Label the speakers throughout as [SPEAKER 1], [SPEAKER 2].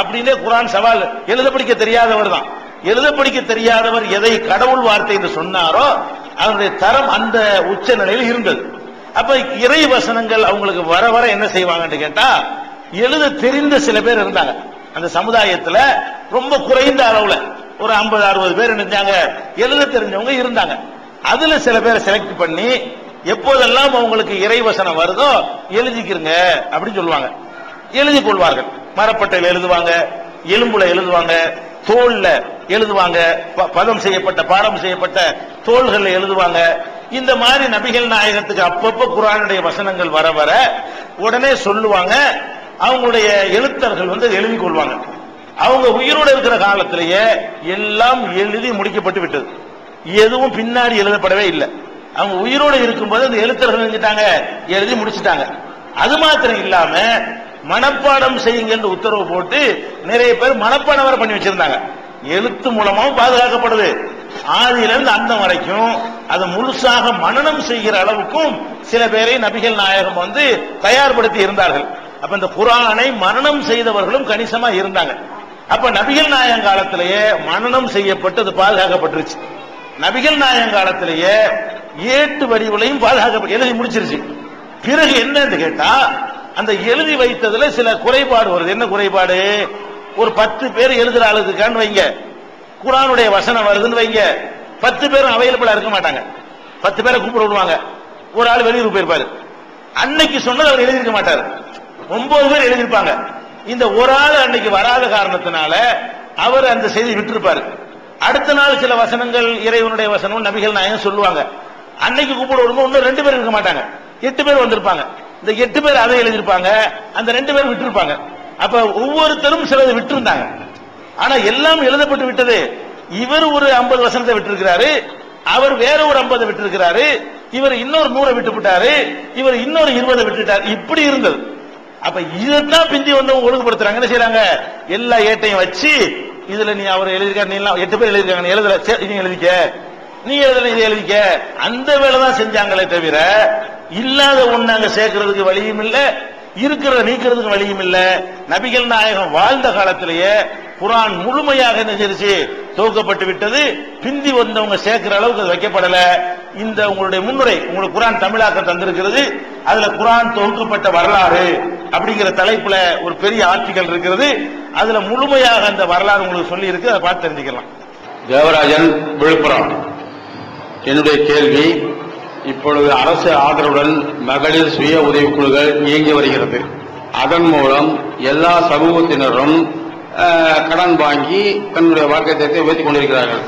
[SPEAKER 1] அப்படின்னே குரான் சவால். எழுத படிக்க தெரியாதவர் தான். எழுத படிக்க தெரியாதவர் எதை கடவுள் வார்த்தை என்று சொன்னாரோ அவருடைய தரம் அந்த உச்ச நிலையில் இருந்தது. அப்ப இறை வசனங்கள் அவங்களுக்கு வர வர என்ன செய்வாங்கன்னு கேட்டா எழுத தெரிந்த சில பேர் இருந்தாங்க. அந்த சமுதாயத்துல ரொம்ப குறைந்த அளவுல ஒரு ஐம்பது அறுபது பேர் இருந்தாங்க. எழுத தெரிஞ்சவங்க இருந்தாங்க. அதுல சில பேரை செலக்ட் பண்ணி எப்போதெல்லாம் அவங்களுக்கு இறைவசனம் வருதோ எழுதிக்கிறங்க அப்படின்னு சொல்லுவாங்க. எழுதி கொள்வார்கள் மரப்பட்டையில் எழுதுவாங்க எலும்புல எழுதுவாங்க தோல்ல எழுதுவாங்க ப- பதம் செய்யப்பட்ட பாடம் செய்யப்பட்ட தோள்கள் எழுதுவாங்க. இந்த மாதிரி நபிகள் நாயகத்துக்கு அப்பப்ப குரானுடைய வசனங்கள் வர வர உடனே சொல்லுவாங்க. அவங்களுடைய எழுத்தர்கள் வந்து எழுதி கொள்வாங்க. அவங்க உயிரோடு இருக்கிற காலத்திலேயே எல்லாம் எழுதி முடிக்கப்பட்டு விட்டது. எதுவும் பின்னாடி எழுதப்படவே இல்லை. அவங்க உயிரோடு இருக்கும்போது அந்த எழுத்தர்கள் எழுதிட்டாங்க எழுதி முடிச்சிட்டாங்க. அது மாத்திரம் இல்லாம மனப்பாடம் செய்யுங்க என்று உத்தரவு போட்டு நிறைய பேர் மனப்பாடம் வர பண்ணி வச்சிருந்தாங்க. எழுத்து மூலமாகவும் பாதுகாக்கப்படுது. ஆதியிலிருந்து அந்த வரைக்கும் அதை முழுசாக மனநம் செய்கிற அளவுக்கும் சில பேரை நபிகள் நாயகம் வந்து தயார்படுத்தி இருந்தார்கள். அப்ப இந்த குரானை மரணம் செய்தவர்களும் கணிசமா இருந்தாங்க. அப்ப நபிகள் நாயகம் காலத்திலேயே மனனம் செய்யப்பட்டு அது பாதுகாக்கப்பட்டுருச்சு. நபிகள் நாயகம் காலத்திலேயே ஏட்டு வடிவுலையும் பாதுகாக்கப்பட்டு எழுதி முடிச்சிருச்சு. பிறகு என்னன்னு கேட்டா அந்த எழுதி வைத்ததுல சில குறைபாடு வருது. என்ன குறைபாடு? ஒரு பத்து பேர் எழுதுற ஆளுக்குக்கான்னு வைங்க. குரானுடைய வசனம் வருதுன்னு வைங்க. பத்து பேரும் அவைலபிளா இருக்க மாட்டாங்க. பத்து பேரை கூப்பிட விடுவாங்க. ஒரு ஆள் வெளியூர் போயிருப்பாரு. அன்னைக்கு சொன்னது அவர் எழுதியிருக்க மாட்டார். ஒன்பது பேர் எழுதியிருப்பாங்க இந்த ஒரு ஆள் அன்னைக்கு வராத காரணத்தினால அவர் அந்த செய்தி விட்டிருப்பாரு. அடுத்த நாள் சில வசனங்கள் இறைவனுடைய வசனம் நபிகள் நாயகம் சொல்லுவாங்க. அன்னைக்கு கூப்பிட விடும்போது இன்னும் ரெண்டு பேர் இருக்க மாட்டாங்க. எட்டு பேர் வந்திருப்பாங்க. இந்த எட்டு பேர் அதை எழுதியிருப்பாங்க அந்த ரெண்டு பேர் விட்டிருப்பாங்க. அப்ப ஒவ்வொருத்தரும் சிலது விட்டுருந்தாங்க. ஆனா எல்லாம் எழுதப்பட்டு விட்டது. இவர் ஒரு 50 வசனத்தை விட்டுருக்கிறாரு அவர் வேற ஒரு ஐம்பது விட்டுருக்கிறாரு இவர் இன்னொரு நூறை விட்டு விட்டாரு இவர் இன்னொரு இருபதை விட்டுட்டார். இப்படி இருந்தது. அப்ப இதைத்தான் பிந்தி வந்து ஒழுங்குபடுத்துறாங்க. என்ன செய்யறாங்க எல்லா ஏட்டையும் வச்சு இதுல நீ அவர் எழுதிருக்காரு நீ எல்லாம் எட்டு பேர் எழுதிருக்காங்க எழுதல எழுதிக்க. நீ எழுதல இதை எழுதிக்க அந்த வேலை தான் செஞ்சாங்களே தவிர இல்லாத ஒண்ணு அங்க சேர்க்கறதுக்கு வழியும் இல்ல இருக்கிறத நீக்கிறதுக்கு வழியும் இல்ல. நபிகள் நாயகம் வாழ்ந்த காலத்திலேயே குரான் முழுமையாக என்ன துவக்கப்பட்டு விட்டது. பிந்தி வந்தவங்க சேர்க்கிற அளவுக்கு அது வைக்கப்படல. இந்த உங்களுடைய முன்னுரை உங்களுக்கு குரான் தமிழாக்க தந்திருக்கிறது. அதுல குரான் தொகுக்கப்பட்ட வரலாறு அப்படிங்கிற தலைப்புல ஒரு பெரிய ஆர்டிகல் இருக்கிறது. அதுல முழுமையாக அந்த வரலாறு உங்களுக்கு சொல்லி இருக்கு அதை பார்த்து தெரிஞ்சுக்கலாம்.
[SPEAKER 2] தேவராஜன் விழுப்புரம். என்னுடைய கேள்வி இப்பொழுது அரசு ஆதரவுடன் மகளிர் சுய உதவிக்குழுக்கள் இயங்கி வருகிறது. அதன் மூலம் எல்லா சமூகத்தினரும் கடன் வாங்கி தன்னுடைய வாழ்க்கை தேர்த்தை உயர்த்திக் கொண்டிருக்கிறார்கள்.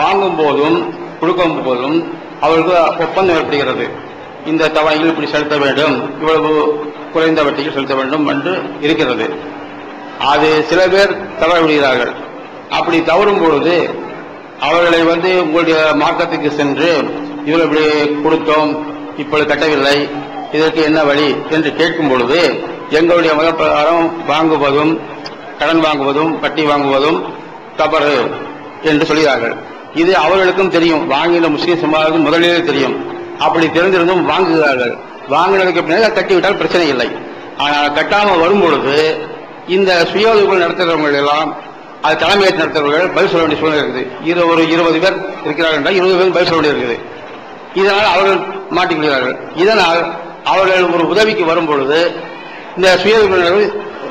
[SPEAKER 2] வாங்கும் போதும் கொடுக்கும் போதும் அவர்களுக்கு ஒப்பந்தம் ஏற்படுகிறது. இந்த தவணைகள் இப்படி செலுத்த வேண்டும் இவ்வளவு குறைந்த வட்டியில் செலுத்த வேண்டும் என்று இருக்கிறது. அது சில பேர் தவற விடுகிறார்கள் அப்படி தவறும் பொழுது அவர்களை வந்து உங்களுடைய மார்க்கத்துக்கு சென்று இவர்கள் இப்படி கொடுத்தோம் இப்பொழுது கட்டவில்லை இதற்கு என்ன வழி என்று கேட்கும் பொழுது எங்களுடைய மத பிரகாரம் வாங்குவதும் கடன் வாங்குவதும் பட்டி வாங்குவதும் தவறு என்று சொல்கிறார்கள். இது அவர்களுக்கும் தெரியும். வாங்கின முஸ்லீம் சமுதாயத்துக்கு முதலிலே தெரியும். அப்படி தெரிந்திருந்தும் வாங்குகிறார்கள். வாங்கினதுக்கு பின்னாடி அதை கட்டிவிட்டால் பிரச்சனை இல்லை. ஆனால் கட்டாமல் வரும்பொழுது இந்த சுய உதவிகள் நடத்துகிறவங்க எல்லாம் அது தலைமையேற்று நடத்தவர்கள் பதில் சொல்ல வேண்டிய சூழ்நிலை இருக்குது. இரு ஒரு இருபது பேர் இருக்கிறார்கள் என்றால் இருபது பேர் பதில் சொல்ல வேண்டியது இதனால் அவர்கள் மாட்டிக்கொள்கிறார்கள். இதனால் அவர்கள் ஒரு உதவிக்கு வரும் பொழுது இந்த சுய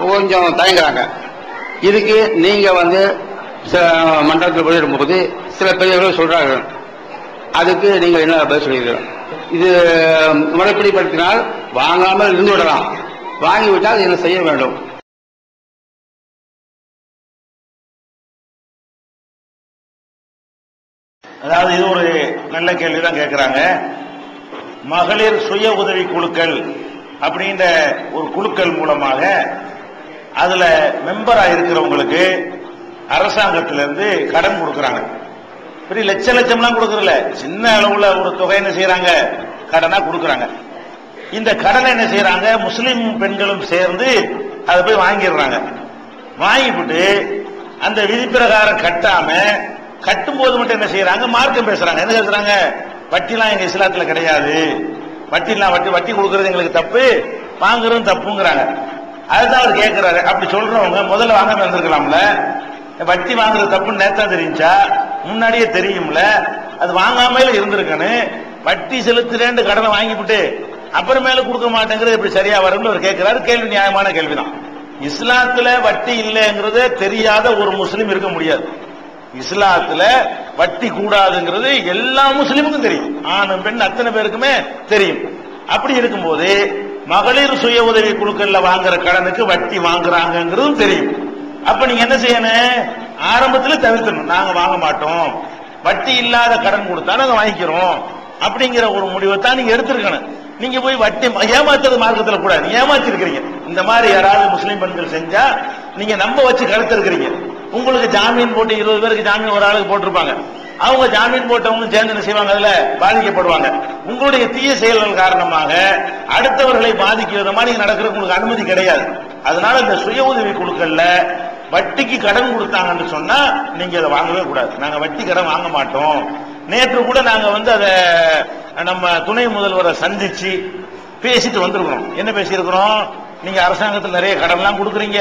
[SPEAKER 2] கொஞ்சம் தயங்குறாங்க. இதுக்கு நீங்க வந்து ச- மன்றத்தில் வெளியிடும்போது சில பெரியவர்கள் சொல்றார்கள். அதுக்கு நீங்கள் என்ன பதில் சொல்கிறீர்கள்? இது முறைப்படிப்படுத்தினால் வாங்காமல் இருந்து விடலாம். வாங்கிவிட்டால் என்ன செய்ய வேண்டும்?
[SPEAKER 1] அதாவது இது ஒரு நல்ல கேள்வி தான் கேட்கிறாங்க மகளிர் சுய உதவி குழுக்கள் அப்படின்ற ஒரு குழுக்கள் மூலமாக அதுல மெம்பரா இருக்கிறவங்களுக்கு அரசாங்கத்திலிருந்து கடன் கொடுக்கறாங்க. பெரிய லட்ச லட்சம்லாம் கொடுக்கறல சின்ன அளவுல ஒரு தொகை என்ன செய்யறாங்க கடனா கொடுக்கறாங்க. இந்த கடனை என்ன செய்யறாங்க முஸ்லிம் பெண்களும் சேர்ந்து அதை போய் வாங்கிடுறாங்க. வாங்கிவிட்டு அந்த விதி பிரகாரம் கட்டும் போது மட்டும் என்ன செய்யறாங்க? மார்க்கம் பேசுறாங்க. என்ன பேசுறாங்க? வட்டிலாம் எங்க இஸ்லாத்துல கிடையாது. வட்டிலாம் வட்டி வட்டி கொடுக்கறது எங்களுக்கு தப்பு. வாங்குறதும் தப்புங்கிறாங்க. அதுதான் அவர் கேட்கிறாரு அப்படி சொல்றவங்க முதல்ல வாங்க இருந்திருக்கலாம்ல. வட்டி வாங்குறது தப்புன்னு நேத்தா தெரிஞ்சா முன்னாடியே தெரியும்ல. அது வாங்காமல இருந்திருக்கணும். வட்டி செலுத்துறேன்னு கடனை வாங்கிவிட்டு அப்புறமேல கொடுக்க மாட்டேங்கிறது எப்படி சரியா வரும்னு அவர் கேட்கிறாரு கேள்வி நியாயமான கேள்விதான். இஸ்லாத்துல வட்டி இல்லைங்கிறத தெரியாத ஒரு முஸ்லீம் இருக்க முடியாது. இஸ்லாத்துல வட்டி கூடாதுங்கிறது எல்லா முஸ்லீமுக்கும் தெரியும். ஆணும் பெண் அத்தனை பேருக்குமே தெரியும். அப்படி இருக்கும்போது மகளிர் சுய உதவி குழுக்கள்ல வாங்குற கடனுக்கு வட்டி வாங்குறாங்கங்கிறதும் தெரியும். அப்ப நீங்க என்ன செய்யணும்? ஆரம்பத்துல தவிர்த்தணும் நாங்க வாங்க மாட்டோம். வட்டி இல்லாத கடன் கொடுத்தா நாங்க வாங்கிக்கிறோம். அப்படிங்கிற ஒரு முடிவை தான் நீங்க எடுத்திருக்கணும். நீங்க போய் வட்டி ஏமாத்துறது மார்க்கத்துல கூடாது. ஏமாத்திருக்கிறீங்க. இந்த மாதிரி யாராவது முஸ்லீம் பெண்கள் செஞ்சா நீங்க நம்ப வச்சு கலத்திருக்கிறீங்க. உங்களுக்கு ஜாமீன் போட்டு இருபது பேருக்கு ஜாமீன் ஒரு ஆளுக்கு போட்டிருப்பாங்க. அவங்க ஜாமீன் போட்டவங்க சேர்ந்து என்ன செய்வாங்க? அதுல பாதிக்கப்படுவாங்க. உங்களுடைய தீய செயல்கள் காரணமாக அடுத்தவர்களை பாதிக்க விதமா நீங்க நடக்கிறது உங்களுக்கு அனுமதி கிடையாது. அதனால இந்த சுய உதவி குழுக்கள்ல வட்டிக்கு கடன் கொடுத்தாங்கன்னு சொன்னா நீங்க அதை வாங்கவே கூடாது. நாங்க வட்டி கடன் வாங்க மாட்டோம். நேற்று கூட நாங்க வந்து அதை நம்ம துணை முதல்வரை சந்திச்சு பேசிட்டு வந்திருக்கிறோம். என்ன பேசியிருக்கிறோம்? நீங்க அரசாங்கத்தில் நிறைய கடன்லாம் கொடுக்குறீங்க.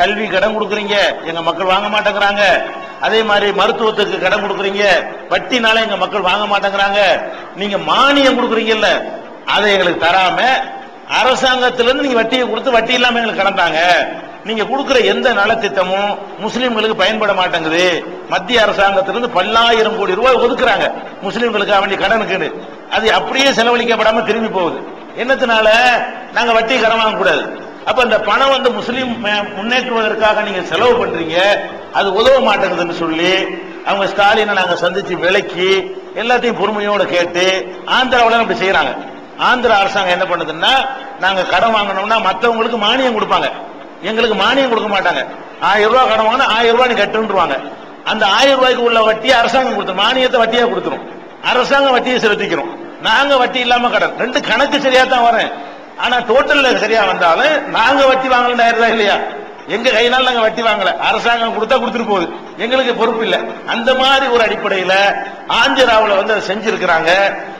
[SPEAKER 1] கல்வி கடன் கொடுக்குறீங்க எங்க மக்கள் வாங்க மாட்டேங்கிறாங்க. அதே மாதிரி மருத்துவத்துக்கு கடன் கொடுக்குறீங்க வட்டினால எங்க மக்கள் வாங்க மாட்டேங்கிறாங்க. நீங்க மானியம் கொடுக்குறீங்கல்ல அதை எங்களுக்கு தராம அரசாங்கத்திலிருந்து நீங்க வட்டியை கொடுத்து வட்டி இல்லாம எங்களுக்கு கடந்தாங்க. நீங்க கொடுக்கிற எந்த நலத்திட்டமும் முஸ்லீம்களுக்கு பயன்பட மாட்டேங்குது. மத்திய அரசாங்கத்திலிருந்து பல்லாயிரம் கோடி ரூபாய் ஒதுக்குறாங்க. முஸ்லீம்களுக்கு வேண்டிய கடனுக்கு அது அப்படியே செலவழிக்கப்படாம திரும்பி போகுது. என்னத்தினால? நாங்க வட்டி கடன் வாங்க கூடாது அப்ப அந்த பணம் வந்து முஸ்லீம் முன்னேற்றுவதற்காக நீங்க செலவு பண்றீங்க அது உதவ மாட்டேங்குதுன்னு சொல்லி அவங்க ஸ்டாலினை நாங்க சந்திச்சு விலக்கி எல்லாத்தையும் பொறுமையோட கேட்டு ஆந்திராவில அப்படி செய்யறாங்க. ஆந்திரா அரசாங்கம் என்ன பண்ணுதுன்னா நாங்க கடன் வாங்கணும்னா மற்றவங்களுக்கு மானியம் கொடுப்பாங்க. எங்களுக்கு மானியம் கொடுக்க மாட்டாங்க. ஆயிரம் ரூபாய் கடன் வாங்கினா ஆயிரம் ரூபாய் நீ கட்டுன்றுவாங்க. அந்த ஆயிரம் ரூபாய்க்கு உள்ள வட்டியை அரசாங்கம் கொடுத்துரும் மானியத்தை வட்டியா கொடுத்துரும் அரசாங்கம் வட்டியை செலுத்திக்கிறோம். நாங்க வட்டி இல்லாம கடன். ரெண்டு கணக்கு சரியா தான் வரேன் ஆனா டோட்டல்ல சரியா வந்தாலும் நாங்க வட்டி வாங்கல ஆயிரம் இல்லையா? எங்க கையினால நாங்க வட்டி வாங்கல. அரசாங்கம் கொடுத்தா கொடுத்துட்டு போகுது. எங்களுக்கு பொறுப்பு இல்ல. அந்த மாதிரி ஒரு அடிப்படையில ஆந்திராவில் வந்து அதை செஞ்சிருக்கிறாங்க.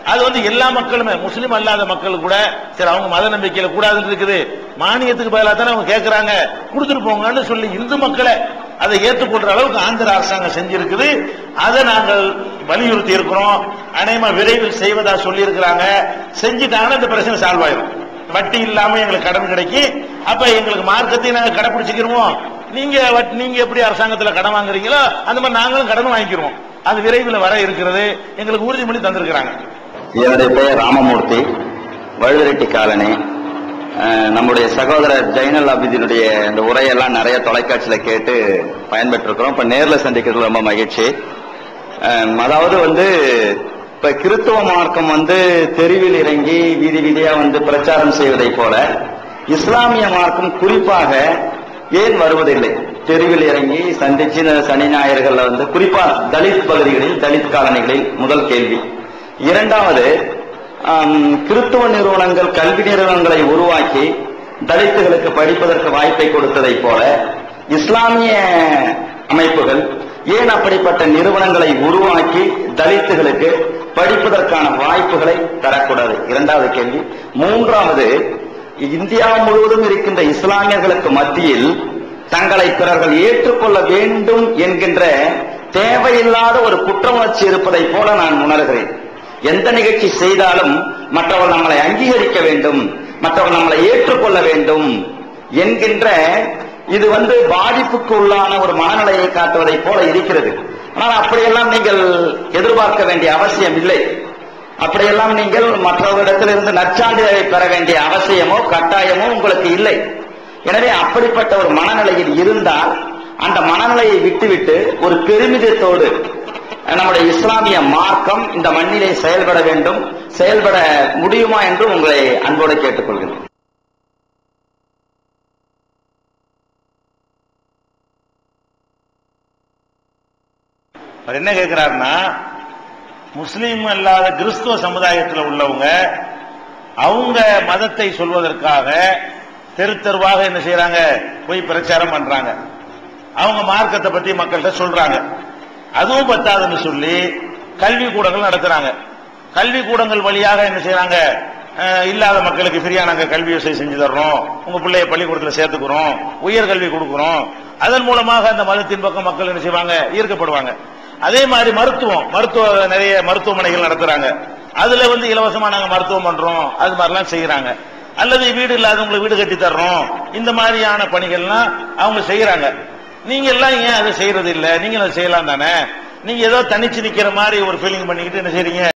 [SPEAKER 1] அது வந்து எல்லா மக்களுமே முஸ்லீம் அல்லாத மக்கள் கூட சரி அவங்க மத நம்பிக்கையில கூடாதுன்னு இருக்குது. மானியத்துக்கு பதிலாக தானே அவங்க கேட்கறாங்க கொடுத்துட்டு போங்கன்னு சொல்லி இந்து மக்களை அதை ஏற்றுக்கொள்ற அளவுக்கு ஆந்திர அரசாங்கம் செஞ்சிருக்குது. அதை நாங்கள் வலியுறுத்தி இருக்கிறோம் அநேகமா விரைவில் செய்வதா சொல்லி இருக்கிறாங்க செஞ்சிட்டாங்கன்னா இந்த பிரச்சனை சால்வ் ஆயிரும். வட்டி இல்லாம எங்களுக்கு கடன் கிடைக்கும் அப்ப எங்களுக்கு மார்க்கத்தை நாங்க கடைபிடிச்சிக்கிறோம் நீங்க வட்- நீங்க எப்படி அரசாங்கத்துல கடன் வாங்குறீங்களோ அந்த மாதிரி நாங்களும் கடன் வாங்கிக்கிறோம் அது விரைவில் வர இருக்கிறது. எங்களுக்கு உறுதிமொழி தந்திருக்கிறாங்க.
[SPEAKER 3] என்னுடைய பெயர் ராமமூர்த்தி. வழுதிரெட்டி காலனி. நம்முடைய சகோதரர் ஜெய்னல் அபிதினுடைய இந்த உரையெல்லாம் நிறைய தொலைக்காட்சியில கேட்டு பயன்பெற்றிருக்கிறோம். இப்ப நேரில் சந்திக்கிறது ரொம்ப மகிழ்ச்சி. அதாவது வந்து இப்ப கிறித்துவ மார்க்கம் வந்து தெருவில் இறங்கி வீதி வீதியா வந்து பிரச்சாரம் செய்வதை போல இஸ்லாமிய மார்க்கம் குறிப்பாக ஏன் வருவதில்லை? தெருவில் இறங்கி சந்திச்சு சனி ஞாயிறுகள்ல வந்து குறிப்பா தலித் பகுதிகளில் தலித் காலனிகளில் முதல் கேள்வி. இரண்டாவது கிறித்துவ நிறுவனங்கள் கல்வி நிறுவனங்களை உருவாக்கி தலித்துகளுக்கு படிப்பதற்கு வாய்ப்பை கொடுத்ததை போல இஸ்லாமிய அமைப்புகள் ஏன் அப்படிப்பட்ட நிறுவனங்களை உருவாக்கி தலித்துகளுக்கு படிப்பதற்கான வாய்ப்புகளை தரக்கூடாது? இரண்டாவது கேள்வி. மூன்றாவது இந்தியா முழுவதும் இருக்கின்ற இஸ்லாமியர்களுக்கு மத்தியில் தங்களை பிறர்கள் ஏற்றுக்கொள்ள வேண்டும் என்கின்ற தேவையில்லாத ஒரு குற்றமுணர்ச்சி இருப்பதை போல நான் உணர்கிறேன். எந்த நிகழ்ச்சி செய்தாலும் மற்றவர் நம்மளை அங்கீகரிக்க வேண்டும் மற்றவர் நம்மளை ஏற்றுக்கொள்ள வேண்டும் என்கின்ற இது வந்து பாதிப்புக்கு உள்ளான ஒரு மனநிலையை காட்டுவதை போல இருக்கிறது. ஆனால் அப்படியெல்லாம் நீங்கள் எதிர்பார்க்க வேண்டிய அவசியம் இல்லை. அப்படியெல்லாம் நீங்கள் மற்றவர்களிடத்திலிருந்து நற்சான்றிதழை பெற வேண்டிய அவசியமோ கட்டாயமோ உங்களுக்கு இல்லை. எனவே அப்படிப்பட்ட ஒரு மனநிலையில் இருந்தால் அந்த மனநிலையை விட்டுவிட்டு ஒரு பெருமிதத்தோடு நம்முடைய இஸ்லாமிய மார்க்கம் இந்த மண்ணிலே செயல்பட வேண்டும் செயல்பட முடியுமா என்று உங்களை அன்போடு கேட்டுக்கொள்கிறேன்.
[SPEAKER 1] அவர் என்ன கேட்கிறாருன்னா முஸ்லீம் அல்லாத கிறிஸ்துவ சமுதாயத்தில் உள்ளவங்க அவங்க மதத்தை சொல்வதற்காக தெரு தெருவாக என்ன செய்யறாங்க போய் பிரச்சாரம் பண்றாங்க. அவங்க மார்க்கத்தை பத்தி மக்கள்கிட்ட சொல்றாங்க. அதுவும் பத்தாதுன்னு சொல்லி கல்வி கூடங்கள் நடத்துறாங்க. கல்வி கூடங்கள் வழியாக என்ன செய்யறாங்க இல்லாத மக்களுக்கு ஃப்ரீயா நாங்க கல்வி வசதி செஞ்சு தர்றோம். உங்க பிள்ளைய பள்ளிக்கூடத்தில் சேர்த்துக்கிறோம். உயர்கல்வி கொடுக்குறோம் கொடுக்கிறோம். அதன் மூலமாக அந்த மதத்தின் பக்கம் மக்கள் என்ன செய்வாங்க? ஈர்க்கப்படுவாங்க. அதே மாதிரி மருத்துவம் மருத்துவ நிறைய மருத்துவமனைகள் நடத்துறாங்க. அதுல வந்து இலவசமா நாங்க மருத்துவம் பண்றோம். அது மாதிரிலாம் செய்யறாங்க அல்லது வீடு இல்லாதவங்களுக்கு வீடு கட்டி தர்றோம். இந்த மாதிரியான பணிகள்லாம் அவங்க செய்யறாங்க நீங்க எல்லாம் ஏன் அதை செய்யறது இல்ல? நீங்க அதை செய்யலாம் தானே? நீங்க ஏதோ தனிச்சு நிக்கிற மாதிரி ஒரு ஃபீலிங் பண்ணிக்கிட்டு என்ன செய்றீங்க?